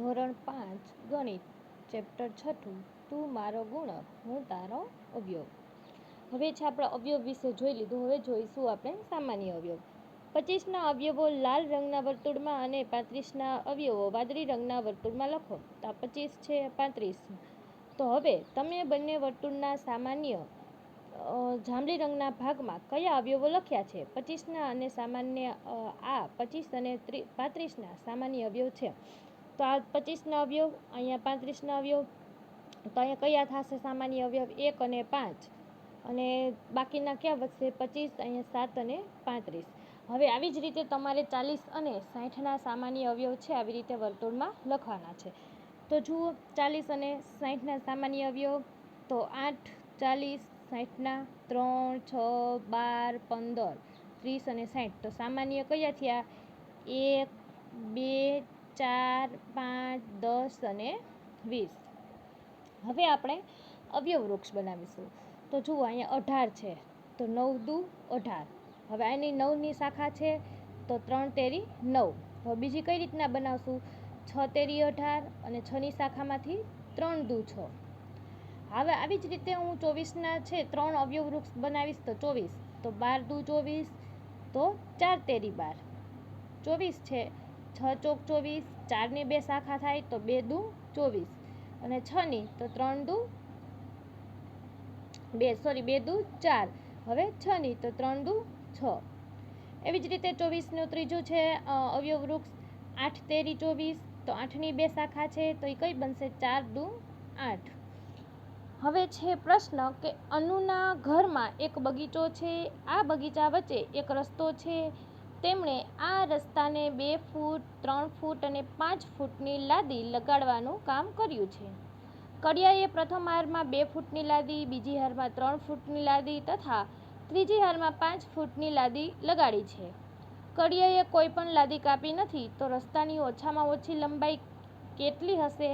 ધોરણ પાંચ, ગણિત, ચેપ્ટર છઠ્ઠું, તું મારો ગુણક હું તારો અવયવ. હવે છે આપણે અવયવ વિશે જોઈ લીધું. હવે જોઈશું આપણે સામાન્ય અવયવ. પચીસના અવયવો લાલ રંગના વર્તુળમાં અને પાંત્રીસના અવયવો વાદળી રંગના વર્તુળમાં લખો. તો આ પચીસ છે પાંત્રીસ. તો હવે તમે બંને વર્તુળના સામાન્ય જાંબલી રંગના ભાગમાં કયા અવયવો લખ્યા છે? પચીસના અને સામાન્ય આ પચીસ અને ત્રી, પાંત્રીસના સામાન્ય અવયવ છે. તો આ પચીસના અવયવ, અહીંયા પાંત્રીસના અવયવ, તો અહીંયા કયા થશે સામાન્ય અવયવ? એક અને પાંચ. અને બાકીના ક્યાં વધશે? પચીસ, અહીંયા સાત અને પાંત્રીસ. હવે આવી જ રીતે તમારે ચાલીસ અને સાઠના સામાન્ય અવયવ છે, આવી રીતે વર્તુળમાં લખવાના છે. તો જુઓ, ચાલીસ અને સાઠના સામાન્ય અવયવ, તો આઠ, ચાલીસ, સાઠના ત્રણ, છ, બાર, પંદર, ત્રીસ અને સાઠ. તો સામાન્ય કયા થયા? એક, બે ચાર, પાંચ, દસ અને વીસ. હવે આપણે અવયવ વૃક્ષ બનાવીશું. તો જુઓ, અહીંયા અઢાર છે. તો નવ દુ અઢાર. હવે આની નવની શાખા છે તો ત્રણ તેરી નવ. હવે બીજી કઈ રીતના બનાવશું? છ તેરી અઢાર અને છની શાખામાંથી ત્રણ દુ છ. હવે આવી જ રીતે હું ચોવીસના છે ત્રણ અવયવ વૃક્ષ બનાવીશ તો ચોવીસ. તો બાર દુ ચોવીસ તો ચાર તેરી બાર. ચોવીસ છે. છ ચોક ચોવીસ, ચારની બે શાખા થાય તો બે દુ ચોવીસ. અને છની તો ત્રણ દુ બે, સોરી, બે દુ ચાર. હવે છની તો ત્રણ દુ છ. એવી જ રીતે ચોવીસનું ત્રીજું છે અવયવ વૃક્ષ. આઠ તેરી ચોવીસ, તો આઠની બે શાખા છે, તો એ કઈ બનશે? ચાર દુ આઠ. હવે છે પ્રશ્ન કે અનુના ઘરમાં એક બગીચો છે, આ બગીચા વચ્ચે એક રસ્તો છે તેમણે આ રસ્તાને બે ફૂટ, ત્રણ ફૂટ અને પાંચ ફૂટની લાદી લગાડવાનું કામ કર્યું છે. કડિયાએ પ્રથમ હારમાં બે ફૂટની લાદી, બીજી હારમાં ત્રણ ફૂટની લાદી તથા ત્રીજી હારમાં પાંચ ફૂટની લાદી લગાડી છે. કડિયાએ કોઈ પણ લાદી કાપી નથી તો રસ્તાની ઓછામાં ઓછી લંબાઈ કેટલી હશે?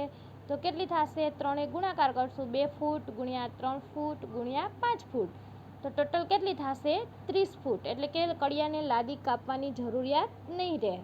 તો કેટલી થશે? ત્રણે ગુણાકાર કરશું બે ફૂટ ગુણ્યા ત્રણ ફૂટ ગુણ્યા પાંચ ફૂટ. તો ટોટલ કેટલી થશે? ત્રીસ ફૂટ. એટલે કે કડિયાને લાદી કાપવાની જરૂરિયાત નહીં રહે.